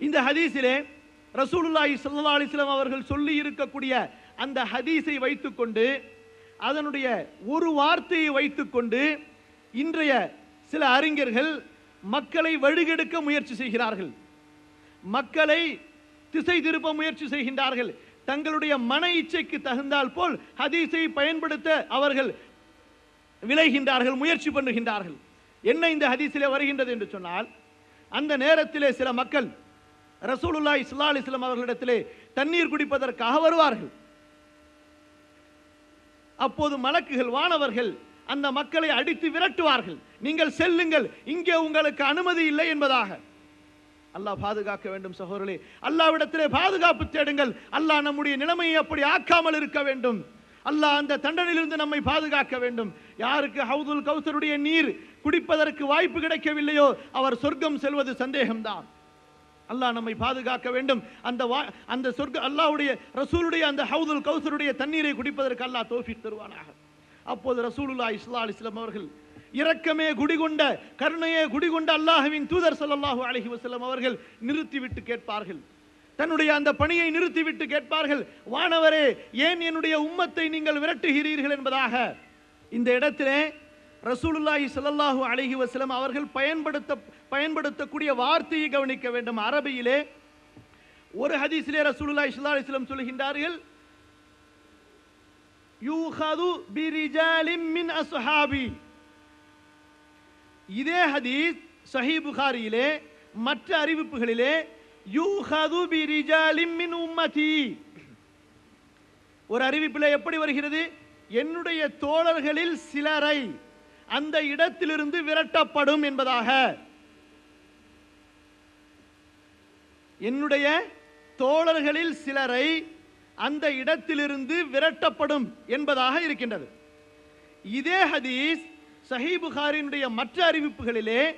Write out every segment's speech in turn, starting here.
இந்த ஹதீஸிலே ரசூலுல்லாஹி சல்லா அலிஸ்லாம் அவர்கள் சொல்லி இருக்கக்கூடிய அந்த ஹதீஸை வைத்துக்கொண்டு அதனுடைய ஒரு வார்த்தையை வைத்துக்கொண்டு இன்றைய சில அறிஞர்கள் மக்களை வழிகெடுக்க முயற்சி செய்கிறார்கள். மக்களை திசை திருப்ப முயற்சி செய்கின்றார்கள். தங்களுடைய மன இச்சைக்கு தகுந்தால் போல் ஹதீஸை பயன்படுத்த அவர்கள் விளைகின்றார்கள் முயற்சி பண்ணுகின்றார்கள். என்ன இந்த ஹதீஸிலே வருகின்றது என்று சொன்னால் அந்த நேரத்திலே சில மக்கள் ரசூலுல்லாஹி ஸல்லல்லாஹு அலிஸ்லாம் அவர்களிடத்திலே தண்ணீர் குடிப்பதற்காக வருவார்கள். அப்போது மலக்குகள் வானவர்கள் அந்த மக்களை அடித்து விரட்டுவார்கள். நீங்கள் செல்லுங்கள் இங்கே உங்களுக்கு அனுமதி இல்லை என்பதாக. அல்லாஹ் பாதுகாக்க வேண்டும் சகோதரர்களே. அல்லாவிடத்திலே பாதுகாப்பு தேடுங்கள். அல்லாஹ் நம்முடைய நிலைமையை அப்படி ஆக்காமல் இருக்க வேண்டும். அல்லாஹ் அந்த தண்டனையிலிருந்து நம்மை பாதுகாக்க வேண்டும். யாருக்கு ஹவுதுல் கௌசருடைய நீர் குடிப்பதற்கு வாய்ப்பு கிடைக்கவில்லையோ அவர் சொர்க்கம் செல்வது சந்தேகம்தான். அல்லாஹ் நம்மை பாதுகாக்க வேண்டும். அந்த வா- அந்த சொர்க்க அல்லாவுடைய ரசூலுடைய அந்த ஹவுதுல் கௌசருடைய தண்ணீரை குடிப்பதற்கு அல்லாஹ் தோஃபிக் தருவானாக. அப்போது ரசூலுல்லா இஸ்லா அலைஹி அவர்கள் இரக்கமே குடிகொண்ட கருணையே குடிகொண்ட அல்லாஹுவின் தூதர் ஸல்லல்லாஹு அலஹி வசலம் அவர்கள் நிறுத்திவிட்டு கேட்பார்கள். தன்னுடைய அந்த பணியை நிறுத்திவிட்டு கேட்பார்கள். வானவரே ஏன் என்னுடைய உம்மத்தை நீங்கள் விரட்டுகிறீர்கள் என்பதாக. இந்த இடத்திலே ரசூலுல்லாஹி ஸல்லல்லாஹு அலஹி வசலம் அவர்கள் பயன்படுத்த பயன்படுத்தக்கூடிய வார்த்தையை கவனிக்க வேண்டும். அரபியிலே ஒரு ஹதீஸிலே ரசூலுல்லாஹி ஸல்லல்லாஹு அலைஹி சொல்கின்றார்கள் யூஹது பிரிஜாலிம் மின் அஸ்ஹாபி. இதே ஹதீஸ் சஹி புகாரியிலே மற்ற அறிவிப்புகளிலே யூஹது பிரிஜாலிம் மின் உம்மதி. ஒரு அறிவிப்பில் எப்படி வருகிறது? என்னுடைய தோழர்களில் சிலரை அந்த இடத்திலிருந்து விரட்டப்படும் என்பதாக. என்னுடைய தோழர்களில் சிலரை அந்த இடத்திலிருந்து விரட்டப்படும் என்பதாக இருக்கின்றது. இதே ஹதீஸ் சஹிபுகாரினுடைய மற்ற அறிவிப்புகளிலே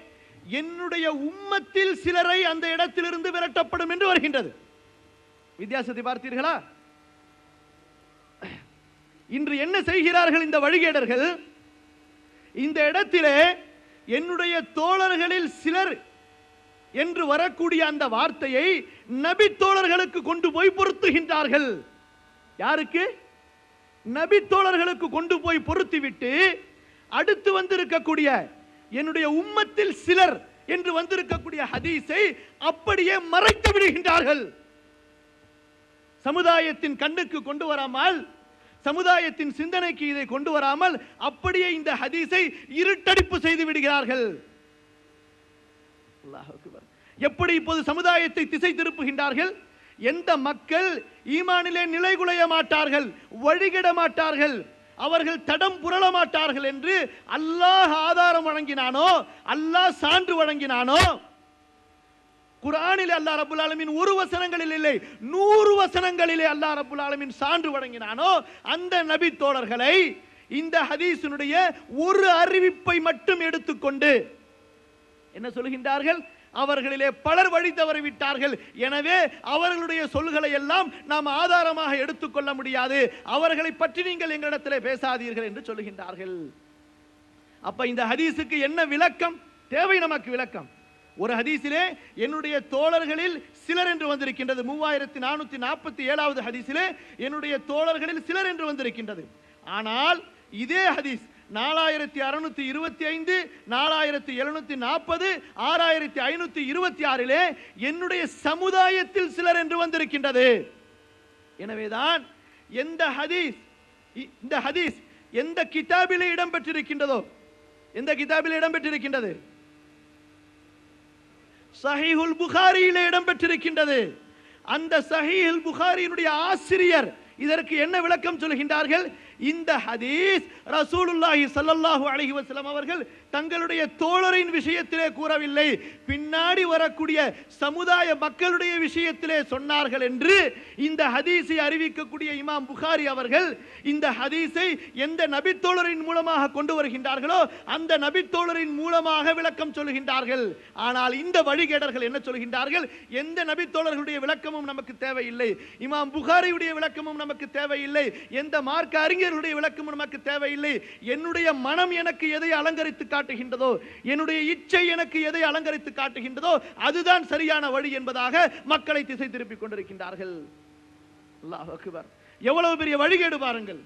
என்னுடைய உம்மத்தில் சிலரை அந்த இடத்திலிருந்து விரட்டப்படும் என்று வருகின்றது. வித்தியாசத்தை பார்த்தீர்களா? இன்று என்ன செய்கிறார்கள் இந்த வழிகேடர்கள்? இந்த இடத்திலே என்னுடைய தோழர்களில் சிலர் என்று வரக்கூடிய அந்த வார்த்தையை நபி தோழர்களுக்கு கொண்டு போய் பொருத்துகின்றார்கள். யாருக்கு? நபி தோழர்களுக்கு கொண்டு போய் பொருத்திவிட்டு அடுத்து வந்திருக்கக்கூடிய என்னுடைய உம்மத்தில் சிலர் என்று வந்திருக்கக்கூடிய ஹதீஸை அப்படியே மறைத்து விடுகின்றார்கள். சமுதாயத்தின் கண்ணுக்கு கொண்டு வராமல் சமுதாயத்தின் சிந்தனைக்கு இதை கொண்டு வராமல் அப்படியே இந்த ஹதீஸை இருட்டடிப்பு செய்து விடுகிறார்கள். எப்படி இப்போது சமுதாயத்தை திசை திருப்புகின்றார்கள்? எந்த மக்கள் ஈமானிலே நிலைகுலைய மாட்டார்கள் வழிகிட மாட்டார்கள் அவர்கள் தடம் புரள மாட்டார்கள் என்று அல்லாஹ் ஆதாரம் வழங்கினானோ அல்லாஹ் சான்று வழங்கினானோ குர்ஆனில் அல்லா ரப்பல் ஆலமின் ஒரு வசனங்களில் இல்லை நூறு வசனங்களிலே அல்லா ரப்பல் ஆலமின் சான்று வழங்கினானோ அந்த நபி தோழர்களை இந்த ஹதீஸினுடைய ஒரு அறிவிப்பை மட்டும் எடுத்துக்கொண்டு என்ன சொல்கின்றார்கள்? அவர்களிலே பலர் வழி தவறி விட்டார்கள். எனவே அவர்களுடைய சொல்களை எல்லாம் நாம் ஆதாரமாக எடுத்துக்கொள்ள முடியாது. அவர்களை பற்றி நீங்கள் எங்களிடத்தில் பேசாதீர்கள் என்று சொல்லுகின்றார்கள் அப்ப இந்த ஹதீஸுக்கு என்ன விளக்கம்? தேவை நமக்கு விளக்கம். ஒரு ஹதீஸிலே என்னுடைய தோழர்களில் சிலர் என்று வந்திருக்கின்றது. மூவாயிரத்தி நானூத்தி நாற்பத்தி ஏழாவது ஹதீஸிலே என்னுடைய தோழர்களில் சிலர் என்று வந்திருக்கின்றது. ஆனால் இதே ஹதீஸ் நாலாயிரத்தி அறுநூத்தி இருபத்தி ஐந்து நாலாயிரத்தி எழுநூத்தி நாற்பது ஆறாயிரத்தி ஐநூத்தி இருபத்தி ஆறிலே என்னுடைய சமுதாயத்தில் சிலர் என்று வந்திருக்கின்றது. எனவேதான் எந்த ஹதீஸ் இ- இந்த ஹதீஸ் எந்த கிதாபிலே இடம்பெற்றிருக்கின்றதோ எந்த கிதாபிலே இடம்பெற்றிருக்கின்றது? சஹீஹுல் புகாரியிலே இடம்பெற்றிருக்கின்றது. அந்த சஹீஹுல் புகாரியினுடைய ஆசிரியர் இதற்கு என்ன விளக்கம் சொல்கின்றார்கள்? இந்த ஹதீஸ் ரசூலுல்லாஹி சல்லல்லாஹு அலஹி வசலம் அவர்கள் தங்களுடைய தோழரின் விஷயத்திலே கூறவில்லை. பின்னாடி வரக்கூடிய சமுதாய மக்களுடைய விஷயத்திலே சொன்னார்கள் என்று இந்த ஹதீஸை அறிவிக்கக்கூடிய இமாம் புகாரி அவர்கள் இந்த ஹதீஸை எந்த நபித்தோழரின் மூலமாக கொண்டு வருகின்றார்களோ அந்த நபித்தோழரின் மூலமாக விளக்கம் சொல்கின்றார்கள். ஆனால் இந்த வழிகேடர்கள் என்ன சொல்கின்றார்கள்? எந்த நபித்தோழர்களுடைய விளக்கமும் நமக்கு தேவையில்லை. இமாம் புகாரியுடைய விளக்கமும் நமக்கு தேவையில்லை. எந்த மார்க்க அறிஞர் அறிஞர்களுடைய விளக்கம் நமக்கு தேவையில்லை. என்னுடைய மனம் எனக்கு எதை அலங்கரித்து காட்டுகின்றதோ என்னுடைய இச்சை எனக்கு எதை அலங்கரித்து காட்டுகின்றதோ அதுதான் சரியான வழி என்பதாக மக்களை திசை திருப்பிக் கொண்டிருக்கின்றார்கள். அல்லாஹ் எவ்வளவு பெரிய வழிகேடு பாருங்கள்.